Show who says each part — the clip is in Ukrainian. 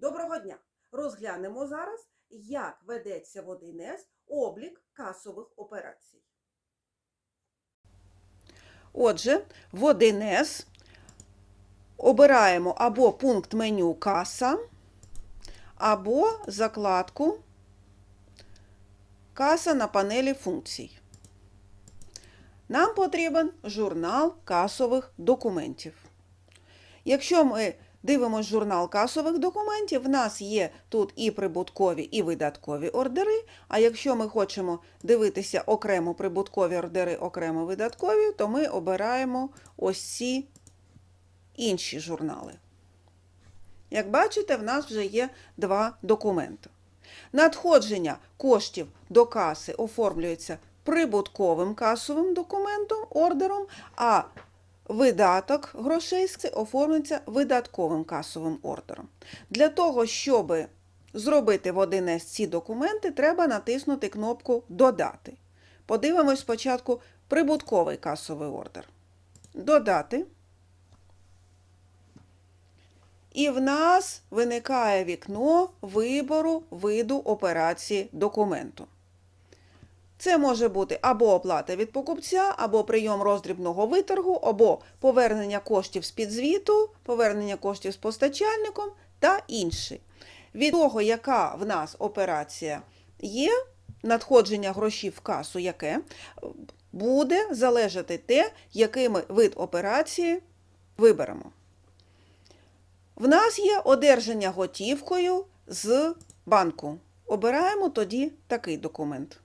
Speaker 1: Доброго дня! Розглянемо зараз, як ведеться в 1С облік касових операцій. Отже, в 1С обираємо або пункт меню каса, або закладку Каса на панелі функцій. Нам потрібен журнал касових документів. Якщо ми дивимося журнал касових документів, в нас є тут і прибуткові, і видаткові ордери. А якщо ми хочемо дивитися окремо прибуткові ордери, окремо видаткові, то ми обираємо ось ці інші журнали. Як бачите, в нас вже є два документи. Надходження коштів до каси оформлюється прибутковим касовим документом, ордером, а видаток грошей оформлюється видатковим касовим ордером. Для того, щоб зробити в 1С ці документи, треба натиснути кнопку Додати. Подивимось спочатку прибутковий касовий ордер. Додати. І в нас виникає вікно вибору виду операції документу. Це може бути або оплата від покупця, або прийом роздрібного виторгу, або повернення коштів з підзвіту, повернення коштів з постачальником та інший. Від того, яка в нас операція є, надходження грошей в касу, яке буде залежати те, який ми вид операції виберемо. В нас є одержання готівкою з банку. Обираємо тоді такий документ.